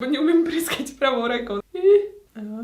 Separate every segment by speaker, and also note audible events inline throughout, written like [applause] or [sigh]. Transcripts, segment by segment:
Speaker 1: bo nie umiem pryskać prawą ręką. I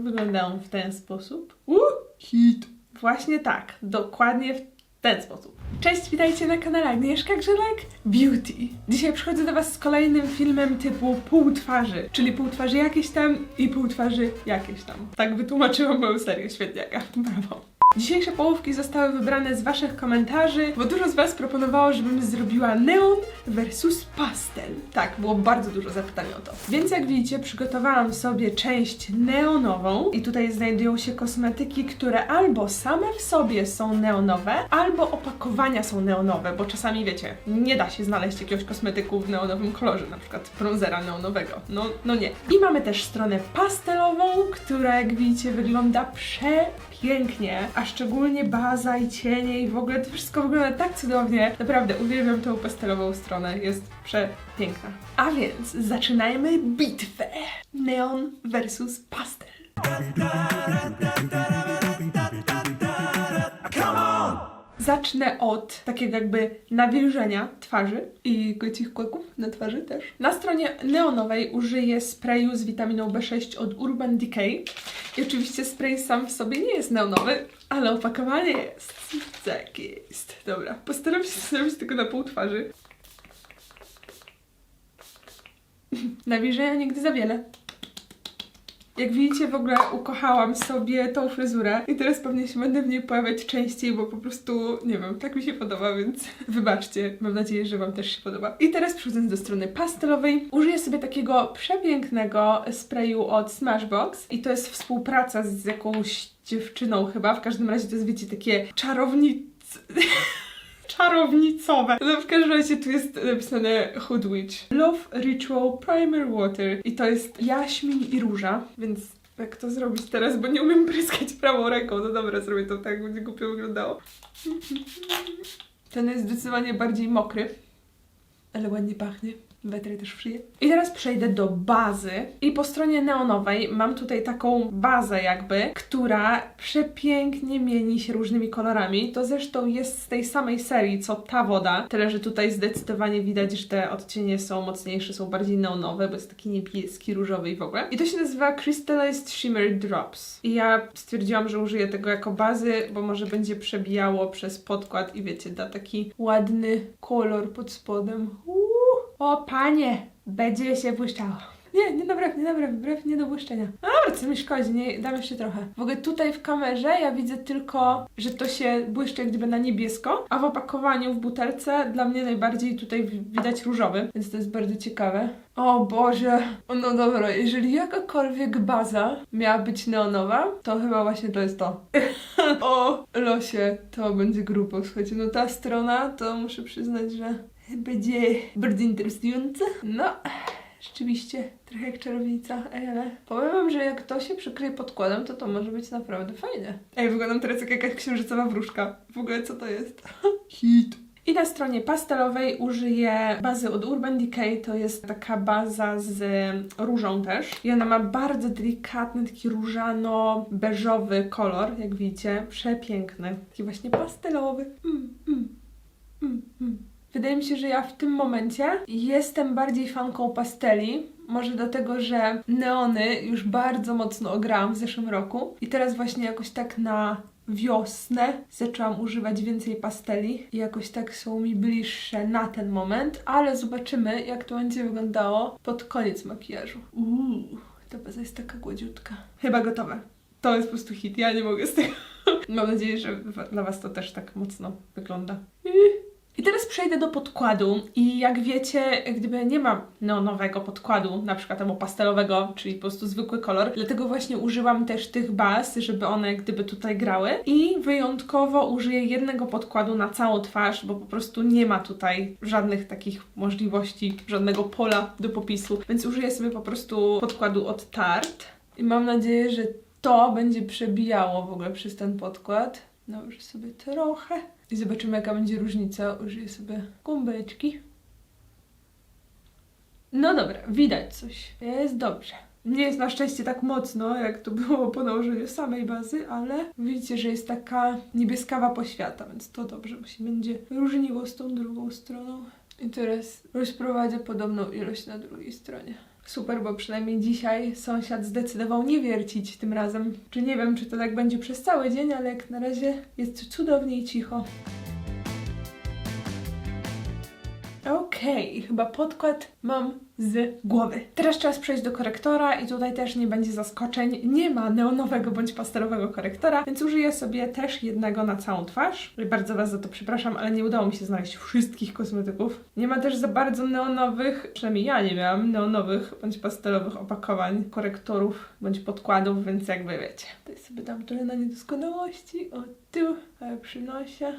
Speaker 1: wyglądają w ten sposób. Uh, hit. Właśnie tak, dokładnie w ten sposób. Cześć, witajcie na kanale Agnieszka Grzelek Beauty. Dzisiaj przychodzę do Was z kolejnym filmem typu pół twarzy, czyli pół twarzy jakieś tam i pół twarzy jakieś tam. Tak wytłumaczyłam moją serię świetniaka. [laughs] Brawo. Dzisiejsze połówki zostały wybrane z Waszych komentarzy, bo dużo z Was proponowało, żebym zrobiła neon versus pastel. Tak, było bardzo dużo zapytań o to. Więc jak widzicie, przygotowałam sobie część neonową i tutaj znajdują się kosmetyki, które albo same w sobie są neonowe, albo opakowania są neonowe, bo czasami wiecie, nie da się znaleźć jakiegoś kosmetyku w neonowym kolorze, na przykład bronzera neonowego. No, no nie. I mamy też stronę pastelową, która jak widzicie wygląda przepięknie, a szczególnie baza i cienie i w ogóle to wszystko wygląda tak cudownie. Naprawdę uwielbiam tą pastelową stronę, jest przepiękna. A więc zaczynajmy bitwę. Neon versus pastel. Zacznę od takiego jakby nawilżenia twarzy i kocich kłaków na twarzy też. Na stronie neonowej użyję sprayu z witaminą B6 od Urban Decay. I oczywiście spray sam w sobie nie jest neonowy, ale opakowanie jest. Tak jest. Dobra, postaram się zrobić tylko na pół twarzy. [laughs] Nawilżenia nigdy za wiele. Jak widzicie, w ogóle ukochałam sobie tą fryzurę i teraz pewnie się będę w niej pojawiać częściej, bo po prostu, nie wiem, tak mi się podoba, więc [laughs] wybaczcie. Mam nadzieję, że Wam też się podoba. I teraz przechodząc do strony pastelowej, użyję sobie takiego przepięknego sprayu od Smashbox i to jest współpraca z jakąś dziewczyną chyba, w każdym razie to jest, wiecie, takie czarownic... [laughs] czarownicowe. No w każdym razie tu jest napisane Hood Witch. Love Ritual Primer Water. I to jest jaśmin i róża, więc jak to zrobić teraz, bo nie umiem pryskać prawą ręką. No dobra, zrobię to tak, będzie głupio wyglądało. Ten jest zdecydowanie bardziej mokry, ale ładnie pachnie. Wetry też szyję. I teraz przejdę do bazy. I po stronie neonowej mam tutaj taką bazę jakby, która przepięknie mieni się różnymi kolorami. To zresztą jest z tej samej serii, co ta woda. Tyle, że tutaj zdecydowanie widać, że te odcienie są mocniejsze, są bardziej neonowe, bo jest taki niebieski, różowy i w ogóle. I to się nazywa Crystallized Shimmer Drops. I ja stwierdziłam, że użyję tego jako bazy, bo może będzie przebijało przez podkład i wiecie, da taki ładny kolor pod spodem. Uuu. O panie, będzie się błyszczało. Nie, nie dobra, nie dobra, wbrew nie do błyszczenia. No dobra, co mi szkodzi, nie, dam jeszcze trochę. W ogóle tutaj w kamerze ja widzę tylko, że to się błyszczy jak gdyby na niebiesko, a w opakowaniu w butelce dla mnie najbardziej tutaj wi- widać różowy, więc to jest bardzo ciekawe. O Boże, no dobra, jeżeli jakakolwiek baza miała być neonowa, to chyba właśnie to jest to. [laughs] o losie, to będzie grubo, słuchajcie, no ta strona to muszę przyznać, że będzie bardzo interesujące. No, rzeczywiście, trochę jak czarownica, ale powiem wam, że jak to się przykryje podkładem, to to może być naprawdę fajne. Ej, wyglądam teraz jak jakaś księżycowa wróżka. W ogóle co to jest? [laughs] Hit. I na stronie pastelowej użyję bazy od Urban Decay. To jest taka baza z różą też. I ona ma bardzo delikatny, taki różano-beżowy kolor, jak widzicie. Przepiękny. Taki właśnie pastelowy. Mm, mm, mm, mm. Wydaje mi się, że ja w tym momencie jestem bardziej fanką pasteli. Może dlatego, że neony już bardzo mocno ograłam w zeszłym roku. I teraz właśnie jakoś tak na wiosnę zaczęłam używać więcej pasteli i jakoś tak są mi bliższe na ten moment, ale zobaczymy jak to będzie wyglądało pod koniec makijażu. Uuu, ta baza jest taka gładziutka. Chyba gotowe. To jest po prostu hit, ja nie mogę z tego. [laughs] Mam nadzieję, że dla Was to też tak mocno wygląda. I teraz przejdę do podkładu i jak wiecie, gdyby nie ma neonowego podkładu, na przykład albo pastelowego, czyli po prostu zwykły kolor, dlatego właśnie użyłam też tych baz, żeby one gdyby tutaj grały i wyjątkowo użyję jednego podkładu na całą twarz, bo po prostu nie ma tutaj żadnych takich możliwości, żadnego pola do popisu, więc użyję sobie po prostu podkładu od Tarte i mam nadzieję, że to będzie przebijało w ogóle przez ten podkład. Nałożę sobie trochę. I zobaczymy, jaka będzie różnica. Użyję sobie gąbeczki. No dobra, widać coś. Jest dobrze. Nie jest na szczęście tak mocno, jak to było po nałożeniu samej bazy, ale widzicie, że jest taka niebieskawa poświata, więc to dobrze, bo się będzie różniło z tą drugą stroną. I teraz rozprowadzę podobną ilość na drugiej stronie. Super, bo przynajmniej dzisiaj sąsiad zdecydował nie wiercić tym razem. Czy nie wiem, czy to tak będzie przez cały dzień, ale jak na razie jest cudownie i cicho. Okej, chyba podkład mam z głowy. Teraz czas przejść do korektora i tutaj też nie będzie zaskoczeń. Nie ma neonowego bądź pastelowego korektora, więc użyję sobie też jednego na całą twarz. Bardzo Was za to przepraszam, ale nie udało mi się znaleźć wszystkich kosmetyków. Nie ma też za bardzo neonowych, przynajmniej ja nie miałam neonowych bądź pastelowych opakowań, korektorów bądź podkładów, więc jakby wiecie. Tutaj sobie dam trochę na niedoskonałości. O tu, ale przy nosie.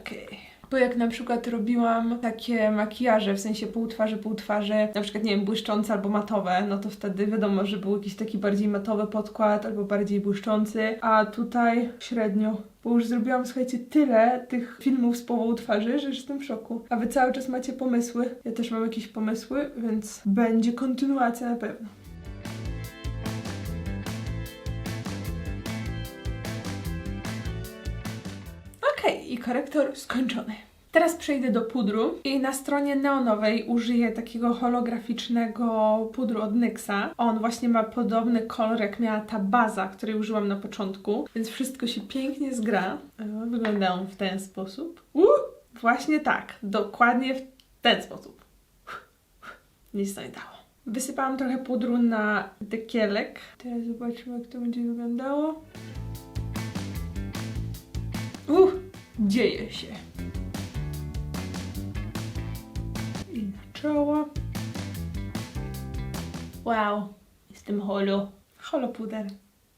Speaker 1: Okej. Bo jak na przykład robiłam takie makijaże, w sensie pół twarzy, pół twarzy, na przykład, nie wiem, błyszczące albo matowe, no to wtedy wiadomo, że był jakiś taki bardziej matowy podkład albo bardziej błyszczący, a tutaj średnio. Bo już zrobiłam, słuchajcie, tyle tych filmów z połową twarzy, że jestem w szoku. A wy cały czas macie pomysły. Ja też mam jakieś pomysły, więc będzie kontynuacja na pewno. I korektor skończony. Teraz przejdę do pudru i na stronie neonowej użyję takiego holograficznego pudru od NYXa. On właśnie ma podobny kolor jak miała ta baza, której użyłam na początku, więc wszystko się pięknie zgra. O, Wygląda on w ten sposób. Uh, właśnie tak, dokładnie w ten sposób. [laughs] Nic to nie dało. Wysypałam trochę pudru na dekielek. Teraz zobaczymy, jak to będzie wyglądało. Uff, dzieje się. I na czoło. Wow, jestem holo. Holo puder.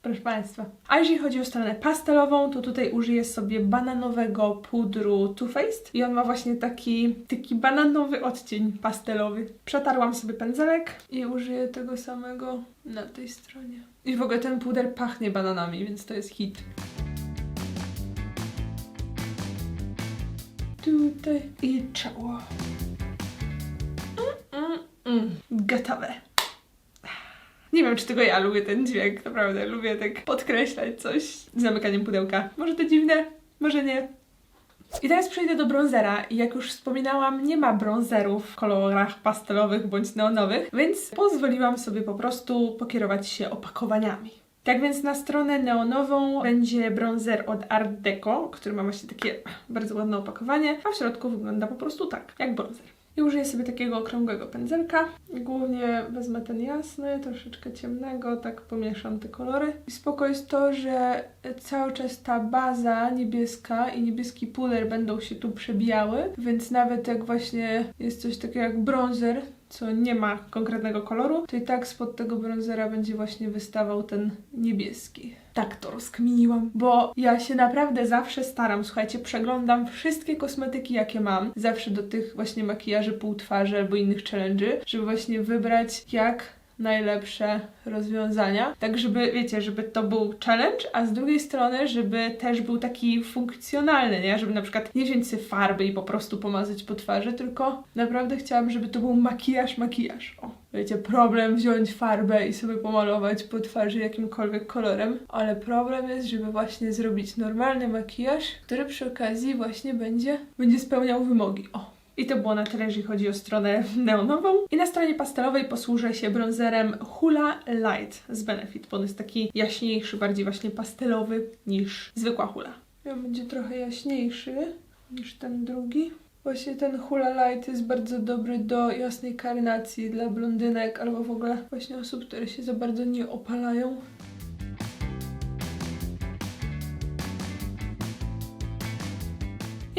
Speaker 1: Proszę Państwa. A jeżeli chodzi o stronę pastelową, to tutaj użyję sobie bananowego pudru Too Faced i on ma właśnie taki, taki bananowy odcień pastelowy. Przetarłam sobie pędzelek i użyję tego samego na tej stronie. I w ogóle ten puder pachnie bananami, więc to jest hit. Tutaj i mm. Gotowe. Nie wiem, czy tylko ja lubię ten dźwięk, naprawdę lubię tak podkreślać coś zamykaniem pudełka. Może to dziwne, może nie. I teraz przejdę do bronzera jak już wspominałam, nie ma bronzerów w kolorach pastelowych bądź neonowych, więc pozwoliłam sobie po prostu pokierować się opakowaniami. Tak więc na stronę neonową będzie bronzer od Art Deco, który ma właśnie takie bardzo ładne opakowanie, a w środku wygląda po prostu tak, jak bronzer. I użyję sobie takiego okrągłego pędzelka. Głównie wezmę ten jasny, troszeczkę ciemnego, tak pomieszam te kolory. I spoko jest to, że cały czas ta baza niebieska i niebieski puder będą się tu przebijały, więc nawet jak właśnie jest coś takiego jak bronzer, co nie ma konkretnego koloru, to i tak spod tego bronzera będzie właśnie wystawał ten niebieski. Tak to rozkminiłam, bo ja się naprawdę zawsze staram, słuchajcie, przeglądam wszystkie kosmetyki, jakie mam, zawsze do tych właśnie makijaży pół twarzy albo innych challenge'y, żeby właśnie wybrać jak najlepsze rozwiązania. Tak, żeby, wiecie, żeby to był challenge, a z drugiej strony, żeby też był taki funkcjonalny, nie? Żeby na przykład nie wziąć sobie farby i po prostu pomazać po twarzy, tylko naprawdę chciałam, żeby to był makijaż, makijaż. O. Wiecie, problem wziąć farbę i sobie pomalować po twarzy jakimkolwiek kolorem, ale problem jest, żeby właśnie zrobić normalny makijaż, który przy okazji właśnie będzie, będzie spełniał wymogi. O. I to było na tyle, jeżeli chodzi o stronę [laughs] neonową. I na stronie pastelowej posłużę się bronzerem Hula Light z Benefit, bo on jest taki jaśniejszy, bardziej właśnie pastelowy niż zwykła hula. On będzie trochę jaśniejszy niż ten drugi. Właśnie ten Hula Light jest bardzo dobry do jasnej karnacji dla blondynek albo w ogóle właśnie osób, które się za bardzo nie opalają.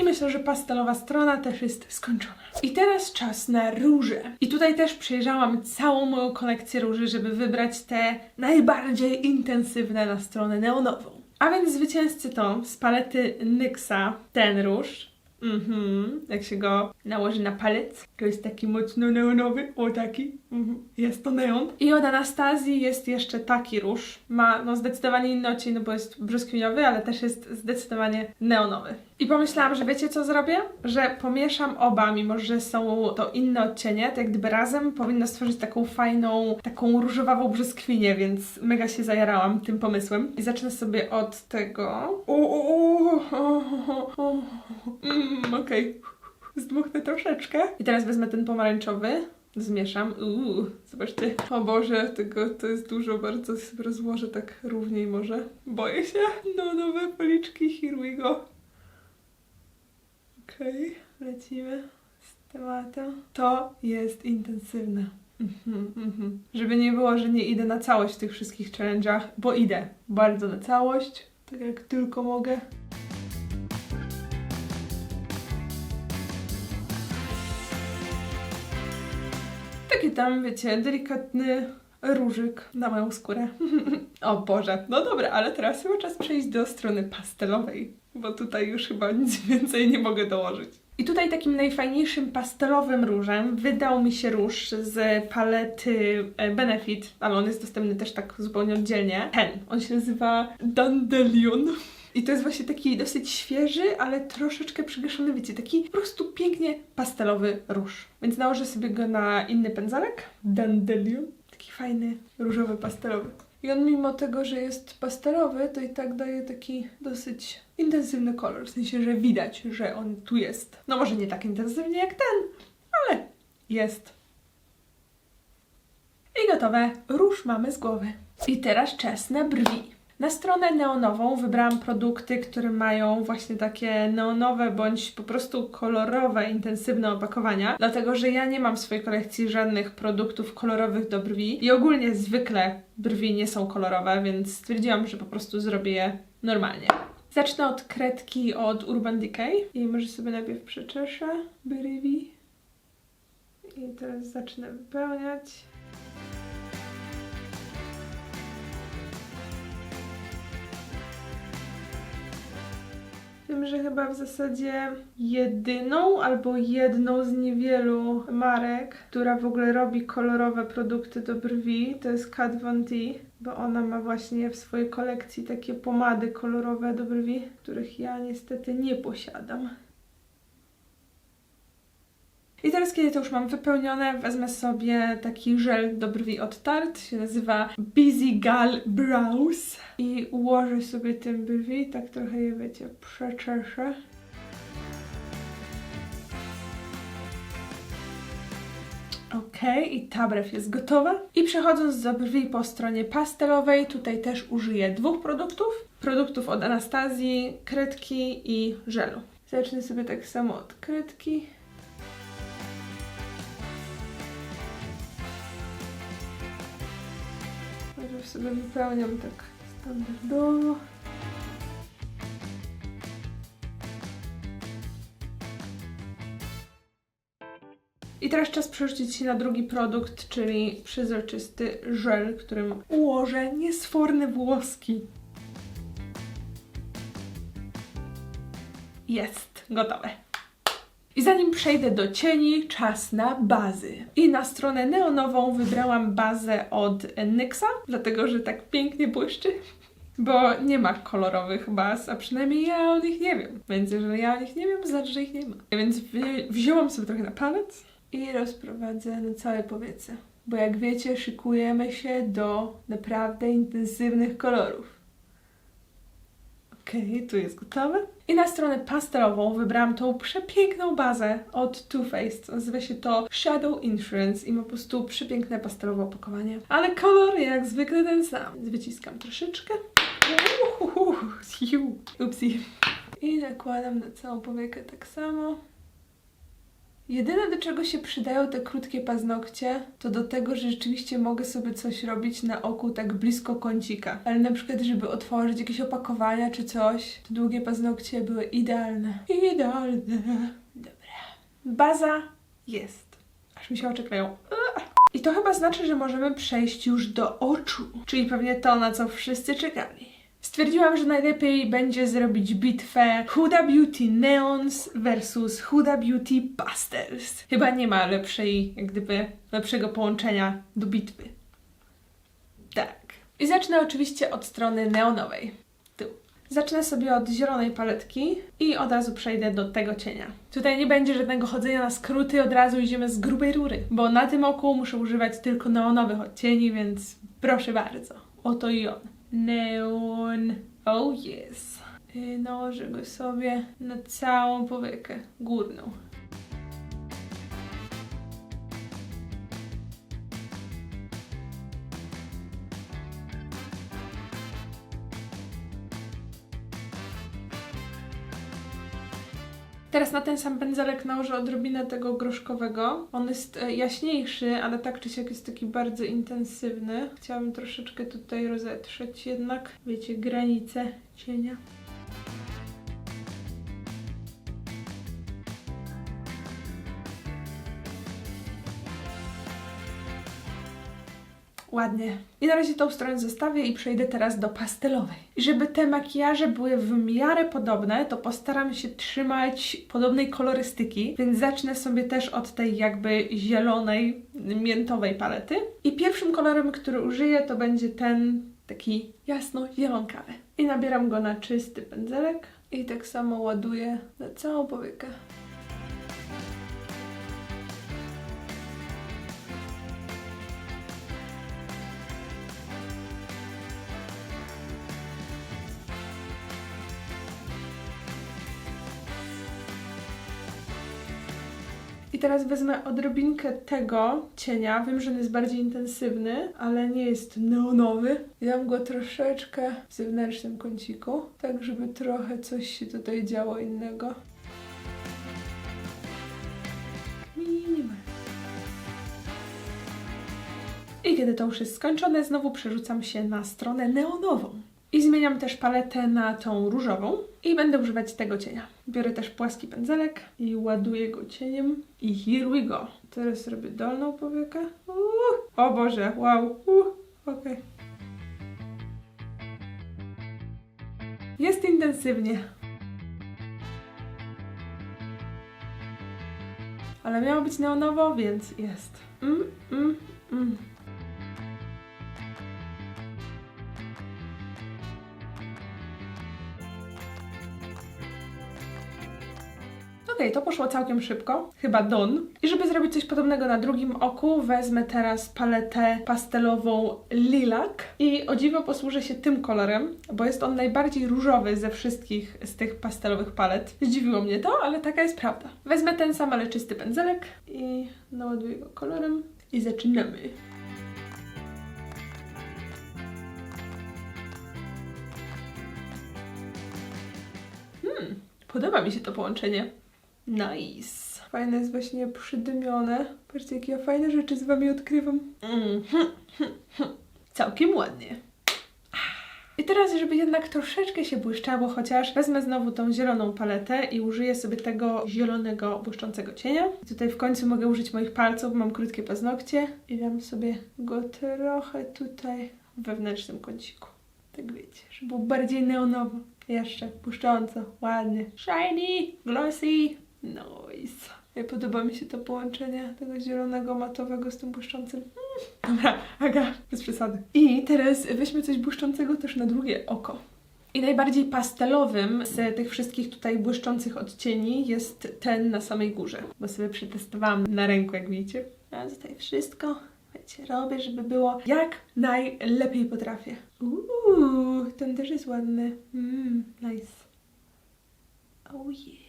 Speaker 1: Myślę, że pastelowa strona też jest skończona. I teraz czas na róże. I tutaj też przejrzałam całą moją kolekcję róży, żeby wybrać te najbardziej intensywne na stronę neonową. A więc zwycięzcy to z palety NYXa ten róż. Mhm, jak się go nałoży na palec, to jest taki mocno neonowy, o taki, mhm. jest to neon. I od Anastazji jest jeszcze taki róż, ma no zdecydowanie inny odcień, no bo jest brzoskwiniowy, ale też jest zdecydowanie neonowy. I pomyślałam, że wiecie co zrobię? Że pomieszam oba, mimo że są to inne odcienie, to jak gdyby razem powinno stworzyć taką fajną, taką różowawą brzoskwinię, więc mega się zajarałam tym pomysłem. I zacznę sobie od tego. Mm, Okej. Zdmuchnę troszeczkę. I teraz wezmę ten pomarańczowy. Zmieszam. Uuu, zobaczcie. O Boże, tego to jest dużo bardzo. Rozłożę tak równiej może. Boję się. No, nowe policzki. Here we go. Okej, lecimy z tematem. To jest intensywne. Mhm, mhm. Żeby nie było, że nie idę na całość w tych wszystkich challenge'ach, bo idę bardzo na całość, tak jak tylko mogę. Taki tam, wiecie, delikatny różyk na moją skórę. [laughs] o Boże, no dobra, ale teraz chyba czas przejść do strony pastelowej, bo tutaj już chyba nic [laughs] więcej nie mogę dołożyć. I tutaj takim najfajniejszym pastelowym różem wydał mi się róż z palety e, Benefit, ale on jest dostępny też tak zupełnie oddzielnie. Ten, on się nazywa Dandelion. I to jest właśnie taki dosyć świeży, ale troszeczkę przygaszony, wiecie, taki po prostu pięknie pastelowy róż. Więc nałożę sobie go na inny pędzelek. Dandelion. Taki fajny, różowy, pastelowy. I on mimo tego, że jest pastelowy, to i tak daje taki dosyć intensywny kolor. W sensie, że widać, że on tu jest. No może nie tak intensywnie jak ten, ale jest. I gotowe. Róż mamy z głowy. I teraz czas na brwi. Na stronę neonową wybrałam produkty, które mają właśnie takie neonowe bądź po prostu kolorowe, intensywne opakowania, dlatego że ja nie mam w swojej kolekcji żadnych produktów kolorowych do brwi i ogólnie zwykle brwi nie są kolorowe, więc stwierdziłam, że po prostu zrobię je normalnie. Zacznę od kredki od Urban Decay i może sobie najpierw przeczeszę brwi. I teraz zacznę wypełniać. Że chyba w zasadzie jedyną albo jedną z niewielu marek, która w ogóle robi kolorowe produkty do brwi, to jest Kat Von D, bo ona ma właśnie w swojej kolekcji takie pomady kolorowe do brwi, których ja niestety nie posiadam. I teraz, kiedy to już mam wypełnione, wezmę sobie taki żel do brwi od Tarte, się nazywa Busy Gal Brows i ułożę sobie tym brwi, tak trochę je, wiecie, przeczeszę. Ok, i ta brew jest gotowa. I przechodząc do brwi po stronie pastelowej, tutaj też użyję dwóch produktów. Produktów od Anastazji, kredki i żelu. Zacznę sobie tak samo od kredki. Najpierw sobie wypełniam tak standardowo. I teraz czas przerzucić się na drugi produkt, czyli przezroczysty żel, którym ułożę niesforne włoski. Jest, gotowe. I zanim przejdę do cieni, czas na bazy. I na stronę neonową wybrałam bazę od NYXa, dlatego że tak pięknie błyszczy. [laughs] Bo nie ma kolorowych baz, a przynajmniej ja o nich nie wiem. Więc jeżeli ja o nich nie wiem, znaczy, że ich nie ma. Więc wzi- wzięłam sobie trochę na palec i rozprowadzę na całe powietrze. Bo jak wiecie, szykujemy się do naprawdę intensywnych kolorów. Okej, tu jest gotowe. I na stronę pastelową wybrałam tą przepiękną bazę od Too Faced. Nazywa się to Shadow Insurance i ma po prostu przepiękne pastelowe opakowanie. Ale kolor jak zwykle ten sam. Wyciskam troszeczkę. Upsi. I nakładam na całą powiekę tak samo. Jedyne do czego się przydają te krótkie paznokcie, to do tego, że rzeczywiście mogę sobie coś robić na oku tak blisko kącika. Ale na przykład, żeby otworzyć jakieś opakowania czy coś, to długie paznokcie były idealne. Idealne. Dobra. Baza jest. Aż mi się. Ugh. I to chyba znaczy, że możemy przejść już do oczu. Czyli pewnie to, na co wszyscy czekali. Stwierdziłam, że najlepiej będzie zrobić bitwę Huda Beauty Neons versus Huda Beauty Pastels. Chyba nie ma lepszej, jak gdyby, lepszego połączenia do bitwy. Tak. I zacznę oczywiście od strony neonowej. Tu. Zacznę sobie od zielonej paletki i od razu przejdę do tego cienia. Tutaj nie będzie żadnego chodzenia na skróty, od razu idziemy z grubej rury, bo na tym oku muszę używać tylko neonowych odcieni, więc proszę bardzo. Oto i on. Neon. Oh yes. I nałożę go sobie na całą powiekę górną. Teraz na ten sam pędzelek nałożę odrobinę tego groszkowego. On jest e, jaśniejszy, ale tak czy siak jest taki bardzo intensywny. Chciałabym troszeczkę tutaj rozetrzeć jednak, wiecie, granice cienia. Ładnie. I na razie tą stronę zostawię i przejdę teraz do pastelowej. Żeby te makijaże były w miarę podobne, to postaram się trzymać podobnej kolorystyki, więc zacznę sobie też od tej jakby zielonej, miętowej palety. I pierwszym kolorem, który użyję, to będzie ten taki jasno-zielonkawy. I nabieram go na czysty pędzelek i tak samo ładuję na całą powiekę. Teraz wezmę odrobinkę tego cienia. Wiem, że on jest bardziej intensywny, ale nie jest neonowy. Dam go troszeczkę w zewnętrznym kąciku, tak żeby trochę coś się tutaj działo innego. I kiedy to już jest skończone, znowu przerzucam się na stronę neonową. I zmieniam też paletę na tą różową i będę używać tego cienia. Biorę też płaski pędzelek i ładuję go cieniem. I here we go. Teraz robię dolną powiekę. Uuu, o Boże, wow. Okej. Jest intensywnie. Ale miało być neonowo, więc jest. Mm, mm, mm. Okej, to poszło całkiem szybko, chyba don. I żeby zrobić coś podobnego na drugim oku, wezmę teraz paletę pastelową Lilac i o dziwo posłużę się tym kolorem, bo jest on najbardziej różowy ze wszystkich z tych pastelowych palet. Zdziwiło mnie to, ale taka jest prawda. Wezmę ten sam, ale czysty pędzelek i naładuję go kolorem i zaczynamy. Hmm, podoba mi się to połączenie. Nice. Fajne jest właśnie przydymione. Patrzcie, jakie ja fajne rzeczy z wami odkrywam. Mm, hm, hm, hm. Całkiem ładnie. I teraz, żeby jednak troszeczkę się błyszczało, chociaż wezmę znowu tą zieloną paletę i użyję sobie tego zielonego, błyszczącego cienia. I tutaj w końcu mogę użyć moich palców, mam krótkie paznokcie i dam sobie go trochę tutaj w wewnętrznym kąciku. Tak wiecie, żeby było bardziej neonowo. Jeszcze błyszcząco, ładnie. Shiny, glossy, nice. Ja podoba mi się to połączenie tego zielonego, matowego z tym błyszczącym. Mm. Dobra, Aga, bez przesady. I teraz weźmy coś błyszczącego też na drugie oko. I najbardziej pastelowym z tych wszystkich tutaj błyszczących odcieni jest ten na samej górze, bo sobie przetestowałam na ręku, jak widzicie. A tutaj wszystko, wiecie, robię, żeby było jak najlepiej potrafię. Uuu, ten też jest ładny. Mm, nice. Oh yeah.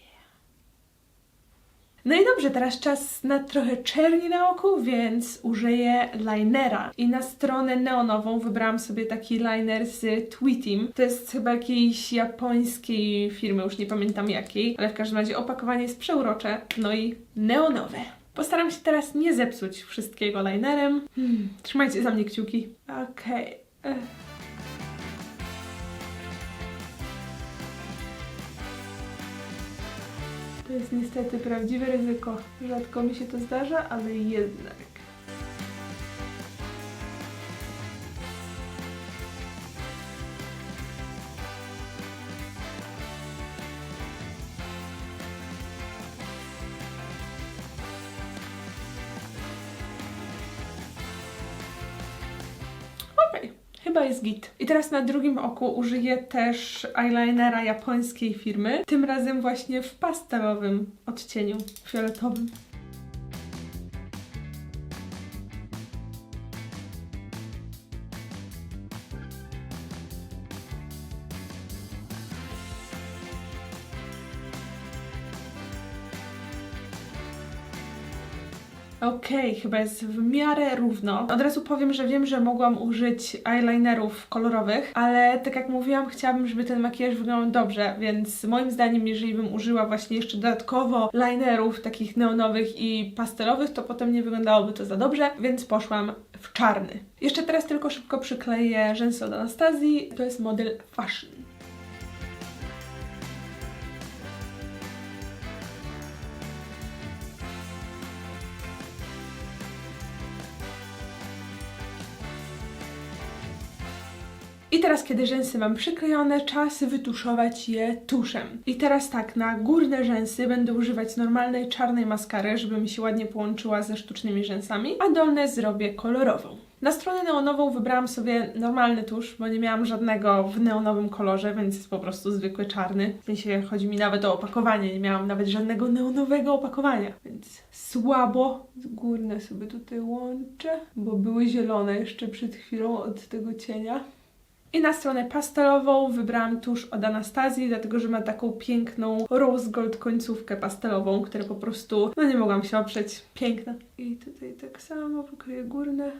Speaker 1: No i dobrze, teraz czas na trochę czerni na oku, więc użyję linera. I na stronę neonową wybrałam sobie taki liner z Tweetim. To jest chyba jakiejś japońskiej firmy, już nie pamiętam jakiej, ale w każdym razie opakowanie jest przeurocze, no i neonowe. Postaram się teraz nie zepsuć wszystkiego linerem. Hmm, trzymajcie za mnie kciuki. Okej. Ech. To jest niestety prawdziwe ryzyko. Rzadko mi się to zdarza, ale jednak. Chyba jest git. I teraz na drugim oku użyję też eyelinera japońskiej firmy. Tym razem właśnie w pastelowym odcieniu fioletowym. Okej, chyba jest w miarę równo. Od razu powiem, że wiem, że mogłam użyć eyelinerów kolorowych, ale tak jak mówiłam, chciałabym, żeby ten makijaż wyglądał dobrze, więc moim zdaniem, jeżeli bym użyła właśnie jeszcze dodatkowo linerów takich neonowych i pastelowych, to potem nie wyglądałoby to za dobrze, więc poszłam w czarny. Jeszcze teraz tylko szybko przykleję rzęsy od Anastazji. To jest model Fashion. Teraz, kiedy rzęsy mam przyklejone, czas wytuszować je tuszem. I teraz tak, na górne rzęsy będę używać normalnej czarnej maskary, żeby mi się ładnie połączyła ze sztucznymi rzęsami, a dolne zrobię kolorową. Na stronę neonową wybrałam sobie normalny tusz, bo nie miałam żadnego w neonowym kolorze, więc jest po prostu zwykły czarny. W sensie chodzi mi nawet o opakowanie, nie miałam nawet żadnego neonowego opakowania, więc słabo. Górne sobie tutaj łączę, bo były zielone jeszcze przed chwilą od tego cienia. I na stronę pastelową wybrałam tusz od Anastazji, dlatego że ma taką piękną rose gold końcówkę pastelową, która po prostu, no nie mogłam się oprzeć. Piękna. I tutaj tak samo pokryję górne.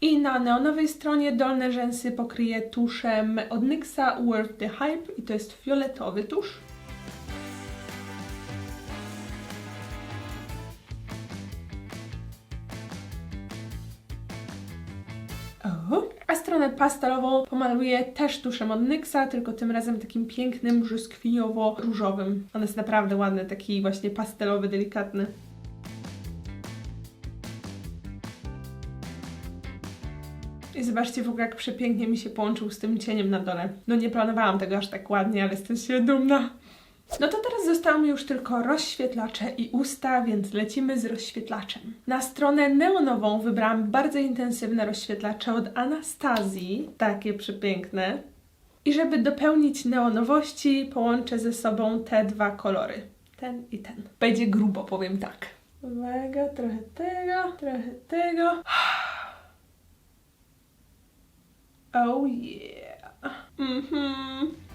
Speaker 1: I na neonowej stronie dolne rzęsy pokryję tuszem od NYXa Worth the Hype i to jest fioletowy tusz. Stronę pastelową pomaluję też tuszem od NYXa, tylko tym razem takim pięknym, brzoskwiniowo-różowym. On jest naprawdę ładny, taki właśnie pastelowy, delikatny. I zobaczcie w ogóle, jak przepięknie mi się połączył z tym cieniem na dole. No nie planowałam tego aż tak ładnie, ale jestem się dumna. No to teraz zostały mi już tylko rozświetlacze i usta, więc lecimy z rozświetlaczem. Na stronę neonową wybrałam bardzo intensywne rozświetlacze od Anastazji, takie przepiękne. I żeby dopełnić neonowości, połączę ze sobą te dwa kolory. Ten i ten. Będzie grubo, powiem tak. Uwaga, trochę tego, trochę tego. [sighs] Oh yeah. Mhm. Tak.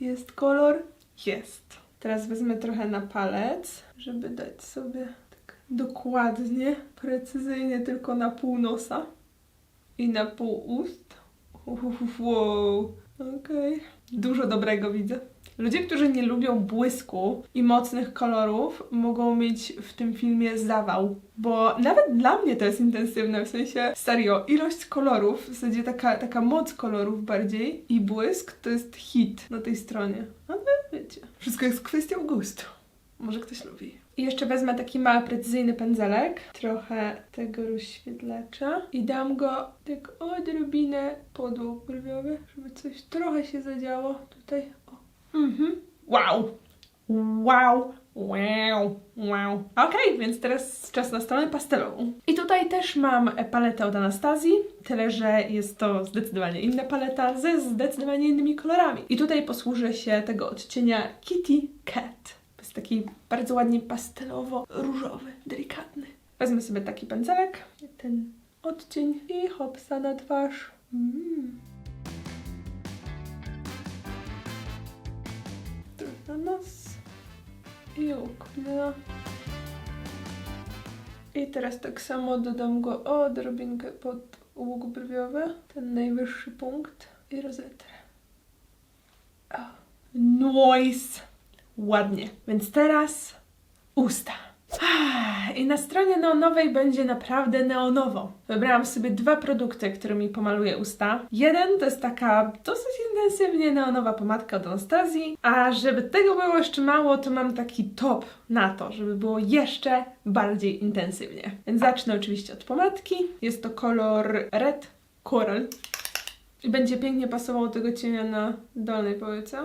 Speaker 1: Jest kolor? Jest. Teraz wezmę trochę na palec, żeby dać sobie tak dokładnie, precyzyjnie tylko na pół nosa i na pół ust. Wow. Okej. Dużo dobrego widzę. Ludzie, którzy nie lubią błysku i mocnych kolorów, mogą mieć w tym filmie zawał, bo nawet dla mnie to jest intensywne, w sensie serio, ilość kolorów, w zasadzie taka, taka moc kolorów bardziej i błysk to jest hit na tej stronie. Ale wiecie, wszystko jest kwestią gustu. Może ktoś lubi. I jeszcze wezmę taki mały, precyzyjny pędzelek, trochę tego rozświetlacza i dam go tak odrobinę pod łuk brwiowy, żeby coś trochę się zadziało tutaj. Mhm. Wow! Wow! Wow! Wow! Okej, więc teraz czas na stronę pastelową. I tutaj też mam paletę od Anastazji, tyle że jest to zdecydowanie inna paleta ze zdecydowanie innymi kolorami. I tutaj posłużę się tego odcienia Kitty Cat. To jest taki bardzo ładnie pastelowo-różowy, delikatny. Wezmę sobie taki pędzelek, ten odcień i hopsa na twarz. Mm. Nos i uknę. I teraz tak samo dodam go odrobinkę pod łuk brwiowy, ten najwyższy punkt i rozetrę. O, Nice! Ładnie. Więc teraz usta. I na stronie neonowej będzie naprawdę neonowo. Wybrałam sobie dwa produkty, którymi pomaluję usta. Jeden to jest taka dosyć intensywnie neonowa pomadka od Anastazji, a żeby tego było jeszcze mało, to mam taki top na to, żeby było jeszcze bardziej intensywnie. Więc zacznę oczywiście od pomadki. Jest to kolor Red Coral. I będzie pięknie pasował tego cienia na dolnej powiece.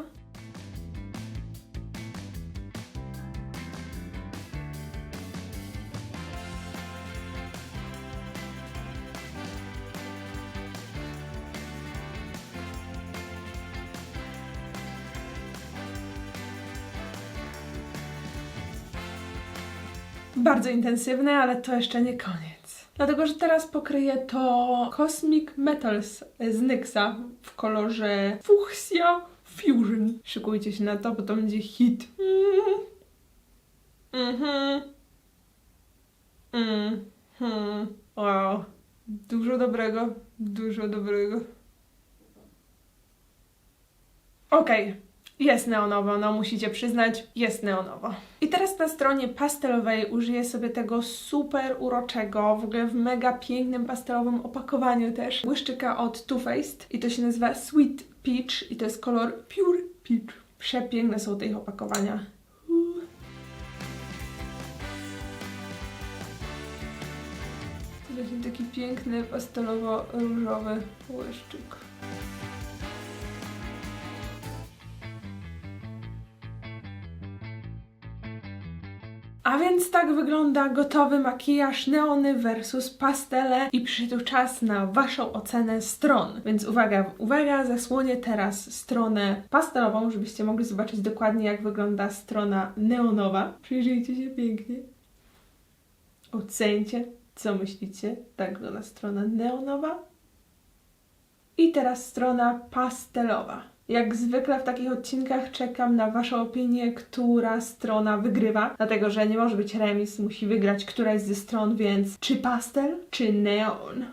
Speaker 1: Bardzo intensywne, ale to jeszcze nie koniec. Dlatego, że teraz pokryję to Cosmic Metals z NYXa w kolorze fuchsia, Fusion. Szykujcie się na to, bo to będzie hit. Mhm. Mhm. Wow. Dużo dobrego, dużo dobrego. Okej, jest neonowo, no musicie przyznać, jest neonowo. I teraz na stronie pastelowej użyję sobie tego super uroczego, w ogóle w mega pięknym pastelowym opakowaniu też, błyszczyka od Too Faced i to się nazywa Sweet Peach i to jest kolor Pure Peach. Przepiękne są te ich opakowania. Jest taki piękny pastelowo-różowy błyszczyk. A więc tak wygląda gotowy makijaż neony versus pastele i przyszedł czas na Waszą ocenę stron. Więc uwaga, uwaga, zasłonię teraz stronę pastelową, żebyście mogli zobaczyć dokładnie jak wygląda strona neonowa. Przyjrzyjcie się pięknie. Ocencie, co myślicie. Tak wygląda strona neonowa. I teraz strona pastelowa. Jak zwykle w takich odcinkach czekam na Waszą opinię, która strona wygrywa, dlatego że nie może być remis, musi wygrać któraś ze stron, więc czy pastel, czy neon?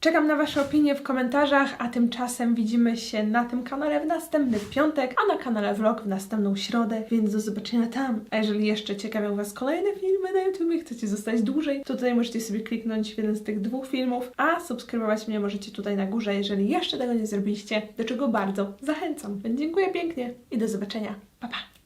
Speaker 1: Czekam na Wasze opinie w komentarzach, a tymczasem widzimy się na tym kanale w następny piątek, a na kanale vlog w następną środę, więc do zobaczenia tam. A jeżeli jeszcze ciekawią Was kolejne filmy na YouTube, chcecie zostać dłużej, to tutaj możecie sobie kliknąć w jeden z tych dwóch filmów, a subskrybować mnie możecie tutaj na górze, jeżeli jeszcze tego nie zrobiliście, do czego bardzo zachęcam. Więc dziękuję pięknie i do zobaczenia. Pa, pa!